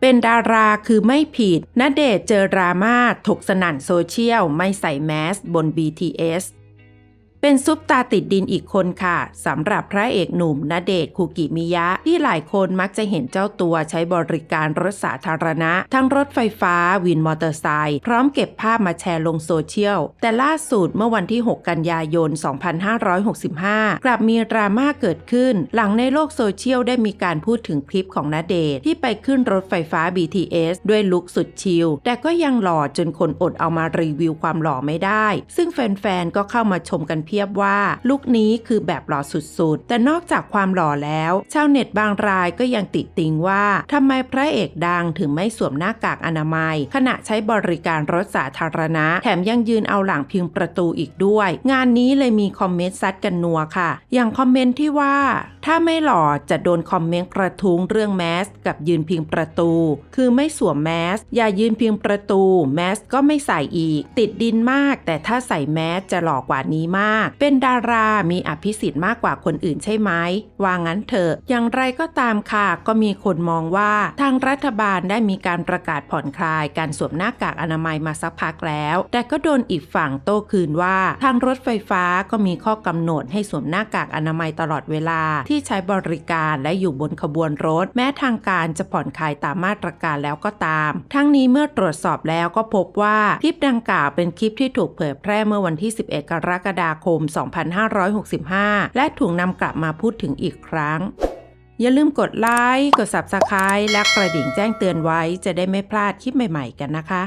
เป็นดาราคือไม่ผิดณเดชเจอดราม่าถกสนั่นโซเชียลไม่ใส่แมสบน BTS เป็นซุปตาติดดินอีกคนค่ะสำหรับพระเอกหนุ่มณเดชน์คุกิมิยะ ที่หลายคนมักจะเห็นเจ้าตัวใช้บริการรถสาธารณะ ทั้งรถไฟฟ้าวินมอเตอร์ไซค์พร้อมเก็บภาพมาแชร์ลงโซเชียล แต่ล่าสุดเมื่อวันที่ 6 กันยายน 2565 กลับมีดราม่าเกิดขึ้น หลังในโลกโซเชียลได้มีการพูดถึงคลิปของณเดชน์ที่ไปขึ้นรถไฟฟ้า BTS ด้วยลุคสุดชิลแต่ก็ยังหล่อจนคนอดเอามารีวิวความหล่อไม่ได้ ซึ่งแฟนๆก็เข้ามาชมกันพียบว่าลุคนี้คือแบบหล่อสุดๆ แต่นอกจากความหล่อแล้ว ชาวเน็ตบางรายก็ยังติติงว่าทำไมพระเอกดังถึงไม่สวมหน้ากากอนามัย ขณะใช้บริการรถสาธารณะ แถมยังยืนเอาหลังพิงประตูอีกด้วย งานนี้เลยมีคอมเมนต์ซัดกันนัวค่ะ อย่างคอมเมนต์ที่ว่า ถ้าไม่หล่อจะโดนคอมเมนต์กระทุ้งเรื่องแมสกับยืนพิงประตู คือไม่สวมแมสอย่ายืนพิงประตู แมสก็ไม่ใส่อีก ติดดินมาก แต่ถ้าใส่แมสจะหล่อกว่านี้มากเป็นดารามีอภิสิทธิ์มากกว่าคนอื่นใช่ไหมว่างั้นเถอะ อย่างไรก็ตามค่ะ ก็มีคนมองว่าทางรัฐบาลได้มีการประกาศผ่อนคลายการสวมหน้ากากอนามัยมาสักพักแล้ว แต่ก็โดนอีกฝั่งโต้คืนว่า ทางรถไฟฟ้าก็มีข้อกำหนดให้สวมหน้ากากอนามัยตลอดเวลาที่ใช้บริการและอยู่บนขบวนรถ แม้ทางการจะผ่อนคลายตามมาตรการแล้วก็ตาม ทั้งนี้เมื่อตรวจสอบแล้วก็พบว่าคลิปดังกล่าวเป็นคลิปที่ถูกเผยแพร่เมื่อวันที่ 11 กรกฎาคม 2565 และถูกนำกลับมาพูดถึงอีกครั้ง อย่าลืมกดไลค์ กด Subscribe และกระดิ่งแจ้งเตือนไว้จะได้ไม่พลาดคลิปใหม่ ๆ กันนะคะ